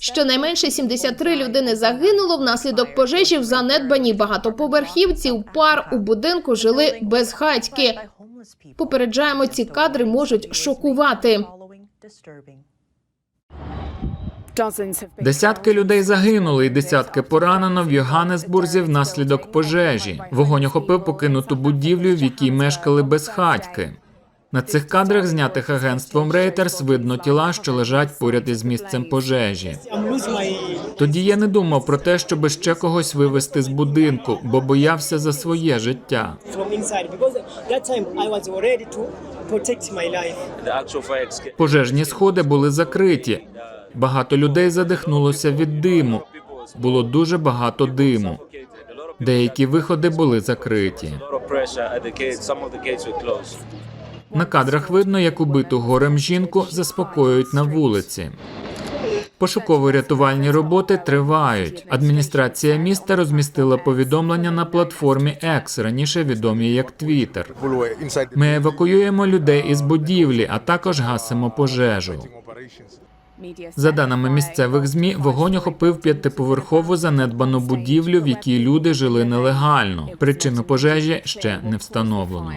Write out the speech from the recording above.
Щонайменше 73 людини загинуло внаслідок пожежі в занедбаній багатоповерхівці. У пар у будинку жили безхатьки. Попереджаємо, ці кадри можуть шокувати. Десятки людей загинули і десятки поранено в Йоганнесбурзі внаслідок пожежі. Вогонь охопив покинуту будівлю, в якій мешкали безхатьки. На цих кадрах, знятих агентством Reuters, видно тіла, що лежать поряд із місцем пожежі. Тоді я не думав про те, щоб ще когось вивезти з будинку, бо боявся за своє життя. Пожежні сходи були закриті. Багато людей задихнулося від диму. Було дуже багато диму. Деякі виходи були закриті. На кадрах видно, як убиту горем жінку заспокоюють на вулиці. Пошуково-рятувальні роботи тривають. Адміністрація міста розмістила повідомлення на платформі X, раніше відомій як Twitter. Ми евакуюємо людей із будівлі, а також гасимо пожежу. За даними місцевих змі, вогонь охопив п'ятиповерхову занедбану будівлю, в якій люди жили нелегально. Причину пожежі ще не встановлено.